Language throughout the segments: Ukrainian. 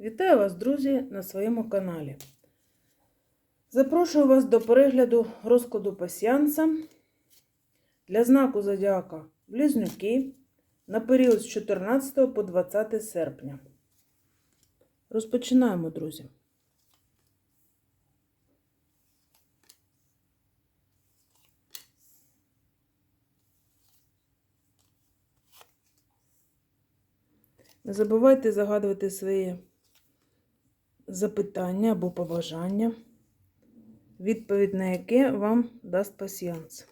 Вітаю вас, друзі, на своєму каналі. Запрошую вас до перегляду розкладу пасіянса для знаку Зодіака Близнюки на період з 14 по 20 серпня. Розпочинаємо, друзі. Не забувайте загадувати свої запитання або побажання, відповідь на яке вам дасть пасіянс.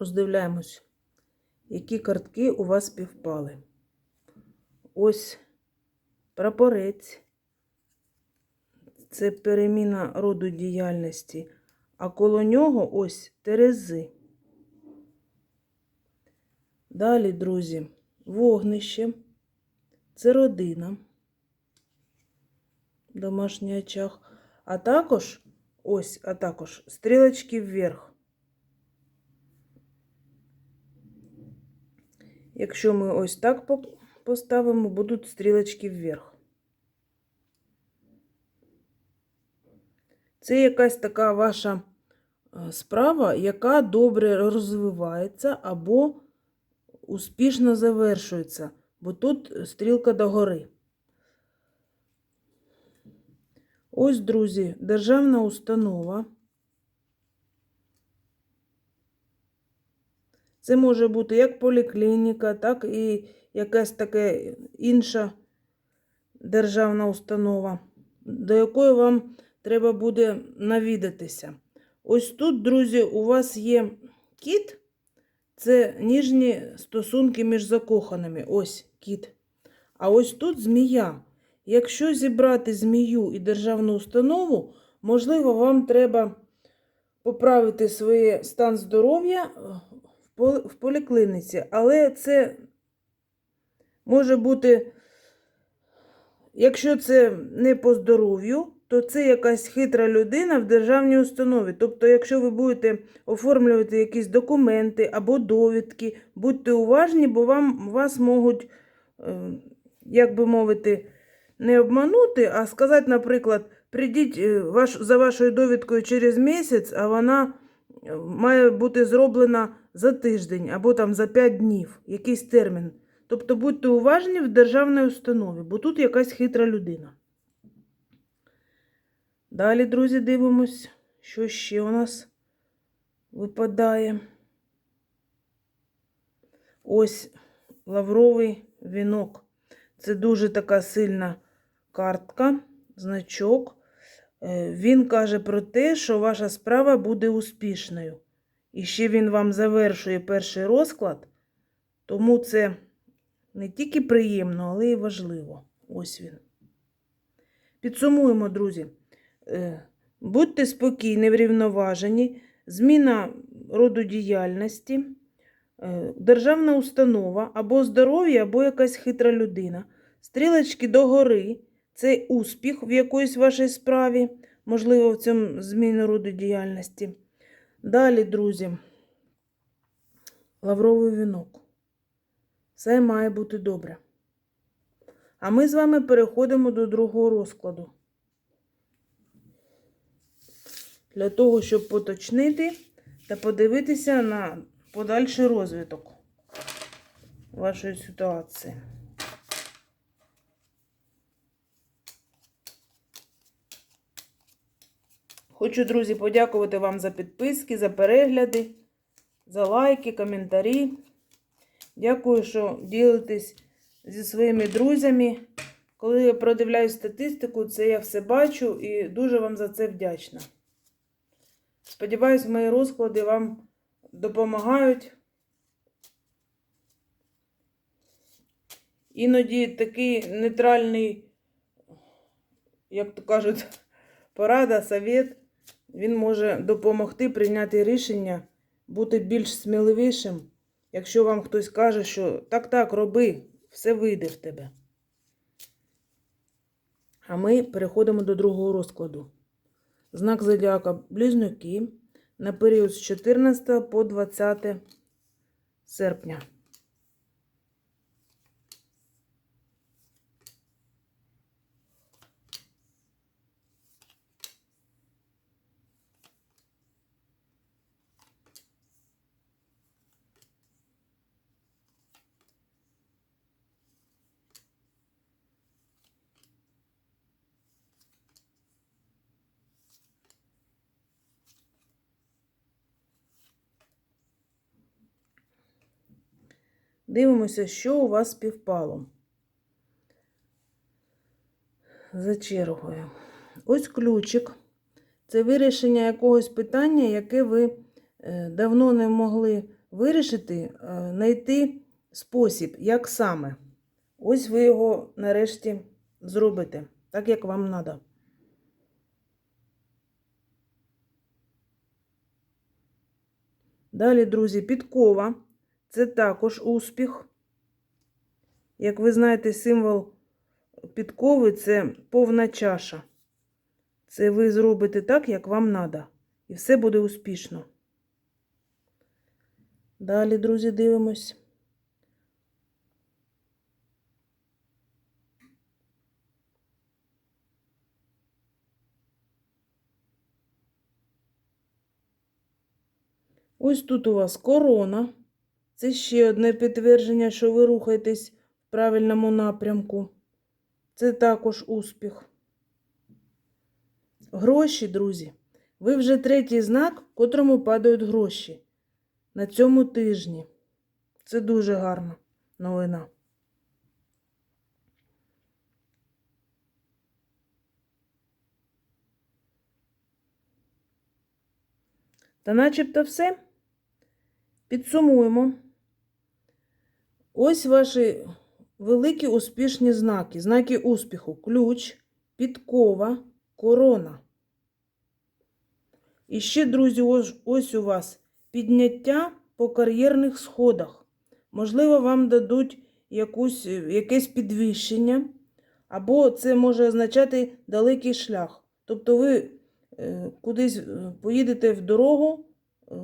Роздивляємось, які картки у вас співпали. Ось прапорець. Це переміна роду діяльності, а коло нього ось терези. Далі, друзі, вогнище. Це родина. Домашній очаг. А також ось, а також стрілочки вверх. Якщо ми ось так поставимо, будуть стрілочки вверх. Це якась така ваша е, справа, яка добре розвивається або успішно завершується, бо тут стрілка догори. Ось, друзі, державна установа. Це може бути як поліклініка, так і якась така інша державна установа, до якої вам треба буде навідатися. Ось тут, друзі, у вас є кіт, це ніжні стосунки між закоханими. Ось кіт. А ось тут змія. Якщо зібрати змію і державну установу, можливо, вам треба поправити своє стан здоров'я в пол- в поліклініці, але це може бути, якщо це не по здоров'ю, то це якась хитра людина в державній установі. Тобто, якщо ви будете оформлювати якісь документи або довідки, будьте уважні, бо вам вас можуть, е, як би мовити, не обманути, а сказати, наприклад, прийдіть е, ваш, за вашою довідкою через місяць, а вона е, має бути зроблена за тиждень або там за 5 днів, якийсь термін. Тобто будьте уважні в державній установі, бо тут якась хитра людина. Далі, друзі, дивимось, що ще у нас випадає. Ось лавровий вінок. Це дуже така сильна картка, значок. Е, Він каже про те, що ваша справа буде успішною. І ще він вам завершує перший розклад, тому це не тільки приємно, але й важливо. Ось він. Підсумуємо, друзі. Е, Будьте спокійні, врівноважені, зміна роду діяльності, е, державна установа або здоров'я, або якась хитра людина. Стрілочки догори це успіх в якоїсь вашій справі, можливо, в цьому зміні роду діяльності. Далі, друзі, лавровий вінок. Все має бути добре. А ми з вами переходимо до другого розкладу. Для того, щоб поточнити та подивитися на подальший розвиток вашої ситуації. Хочу, друзі, подякувати вам за підписки, за перегляди, за лайки, коментарі. Дякую, що ділитесь зі своїми друзями. Коли я продивляю статистику, це я все бачу і дуже вам за це вдячна. Сподіваюсь, мої розклади вам допомагають. Іноді такий нейтральний, як то кажуть, порада, совет Він може допомогти прийняти рішення, бути більш сміливішим, якщо вам хтось каже, що так, так, роби, все вийде в тебе. А ми переходимо до другого розкладу. Знак зодіака Близнюки на період з 14 по 20 серпня. Дивимося, що у вас співпало. За чергою. Ось ключик. Це вирішення якогось питання, яке ви е, давно не могли вирішити, е, знайти спосіб, як саме. Ось ви його нарешті зробите, так як вам треба. Далі, друзі, підкова. Це також успіх. Як ви знаєте, символ підкови це повна чаша. Це ви зробите так, як вам треба. І все буде успішно. Далі, друзі, дивимось. Ось тут у вас корона. Це ще одне підтвердження, що ви рухаєтесь в правильному напрямку. Це також успіх. Гроші, друзі. Ви вже третій знак, котрому падають гроші на цьому тижні. Це дуже гарна новина. Та начебто все. Підсумуємо. Ось ваші великі успішні знаки, знаки успіху. Ключ, підкова, корона. І ще, друзі, ось, у вас підняття по кар'єрних сходах. Можливо, вам дадуть якусь, якесь підвищення, або це може означати далекий шлях. Тобто ви е, кудись е, поїдете в дорогу, е,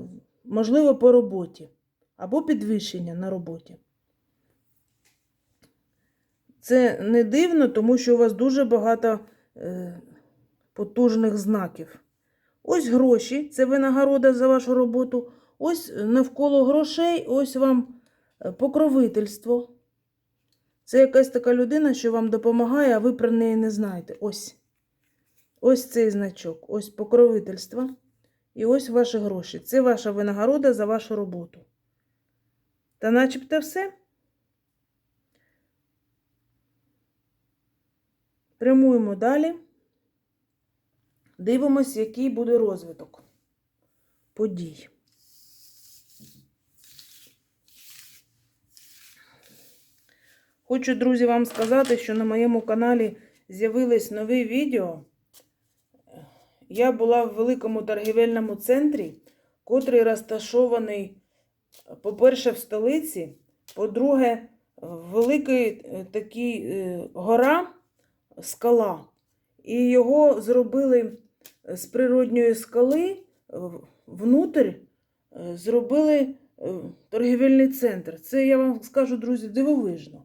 можливо, по роботі, або підвищення на роботі. Це не дивно, тому що у вас дуже багато е, потужних знаків. Ось гроші, це винагорода за вашу роботу. Ось навколо грошей, ось вам е, покровительство. Це якась така людина, що вам допомагає, а ви про неї не знаєте. Ось. Ось цей значок, ось покровительство. І ось ваші гроші. Це ваша винагорода за вашу роботу. Та начебто все. Прямуємо далі. Дивимось, який буде розвиток подій. Хочу, друзі, вам сказати, що на моєму каналі з'явились нові відео. Я була в великому торгівельному центрі, котрий розташований, по-перше, в столиці, по-друге, великий е, такий е, гора, скала. І його зробили з природньої скали внутрь, е, зробили торгівельний центр. Це, я вам скажу, друзі, дивовижно.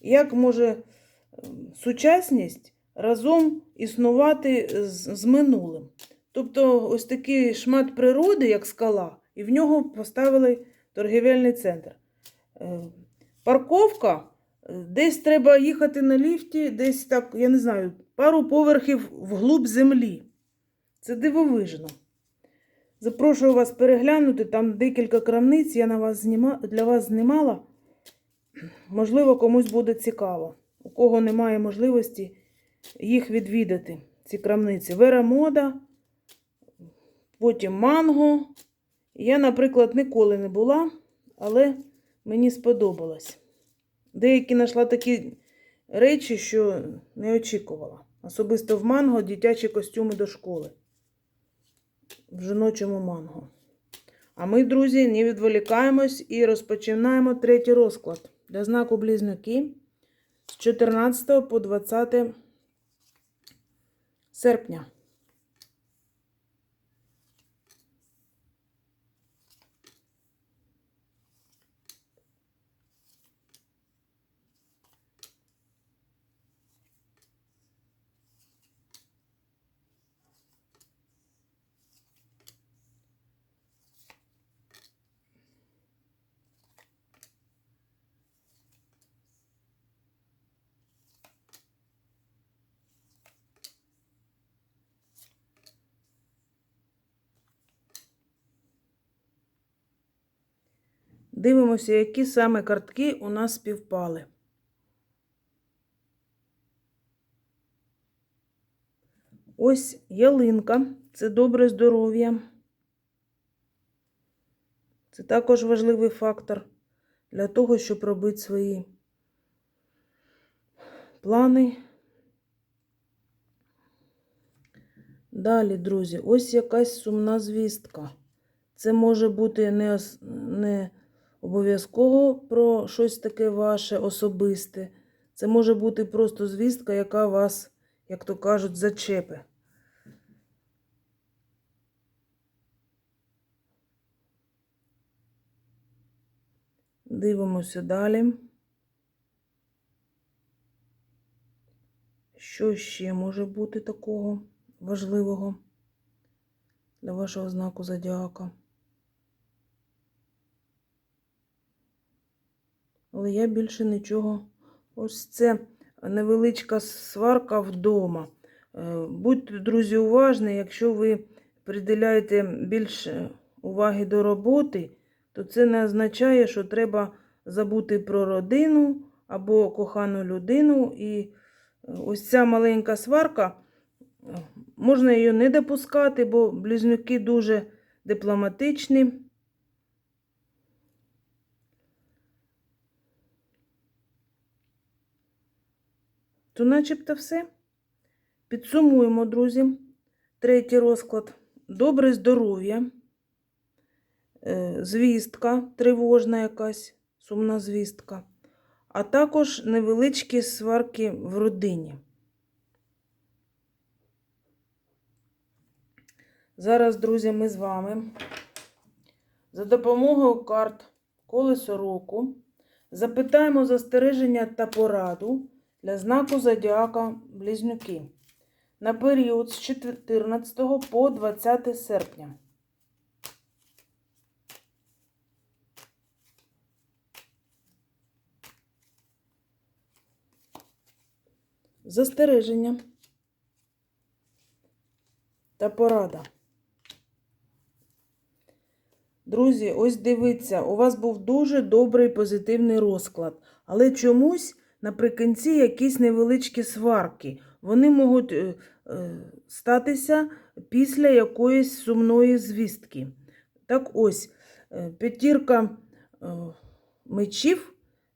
Як може сучасність разом існувати з минулим? Тобто, ось такий шмат природи, як скала, і в нього поставили торгівельний центр. Парковка, десь треба їхати на ліфті, десь так, я не знаю, пару поверхів вглуб землі. Це дивовижно. Запрошую вас переглянути, там декілька крамниць я на вас зніма... для вас знімала. Можливо, комусь буде цікаво. У кого немає можливості їх відвідати, ці крамниці. Вера Мода, потім Манго. Я, наприклад, ніколи не була, але мені сподобалось. Деякі знайшла такі речі, що не очікувала. Особисто в Манго дитячі костюми до школи. в жіночому манго. А ми, друзі, не відволікаємось і розпочинаємо третій розклад для знаку Близнюки з 14 по 20 серпня. Дивимося, які саме картки у нас співпали. Ось ялинка це добре здоров'я. Це також важливий фактор для того, щоб робити свої плани. Далі, друзі, ось якась сумна звістка. Це може бути не, не обов'язково про щось таке ваше особисте. Це може бути просто звістка, яка вас, як то кажуть, зачепе. Дивимося далі. Що ще може бути такого важливого для вашого знаку зодіака? Але я більше нічого. Ось це невеличка сварка вдома. Е, Будьте, друзі, уважні, якщо ви приділяєте більше уваги до роботи, то це не означає, що треба забути про родину або кохану людину. І е, ось ця маленька сварка, е, можна її не допускати, бо близнюки дуже дипломатичні. То начебто все. Підсумуємо, друзі. Третій розклад. Добре здоров'я. Е, Звістка, тривожна якась, сумна звістка. А також невеличкі сварки в родині. Зараз, друзі, ми з вами за допомогою карт Колесо року запитаємо застереження та пораду для знаку Зодіака Близнюки на період з 14 по 20 серпня. Застереження та порада. Друзі, ось дивіться, у вас був дуже добрий позитивний розклад, але чомусь наприкінці якісь невеличкі сварки. Вони можуть е, е, статися після якоїсь сумної звістки. Так ось, е, п'ятірка мечів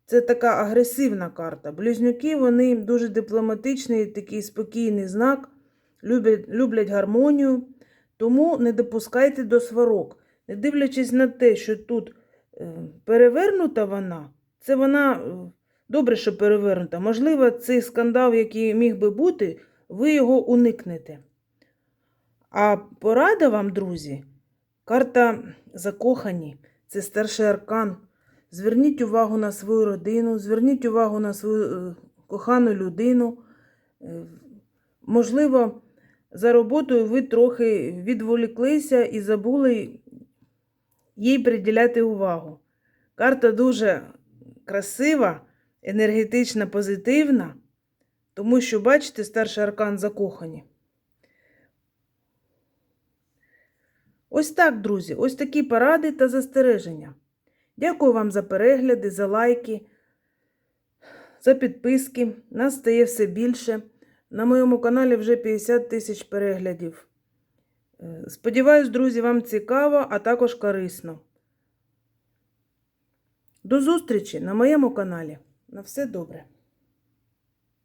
це така агресивна карта. Близнюки вони дуже дипломатичний, такий спокійний знак, люблять, люблять гармонію, тому не допускайте до сварок. Не дивлячись на те, що тут перевернута вона, це вона добре, що перевернута. Можливо, цей скандал, який міг би бути, ви його уникнете. А порада вам, друзі, карта закохані, це старший аркан. Зверніть увагу на свою родину, зверніть увагу на свою е, кохану людину. Е, можливо, за роботою ви трохи відволіклися і забули їй приділяти увагу. Карта дуже красива, енергетична, позитивна, тому що, бачите, старший аркан закохані. Ось так, друзі, ось такі поради та застереження. Дякую вам за перегляди, за лайки, за підписки. Нас стає все більше. На моєму каналі вже 50 тисяч переглядів. Е, Сподіваюсь, друзі, вам цікаво, а також корисно. До зустрічі на моєму каналі. На все добре!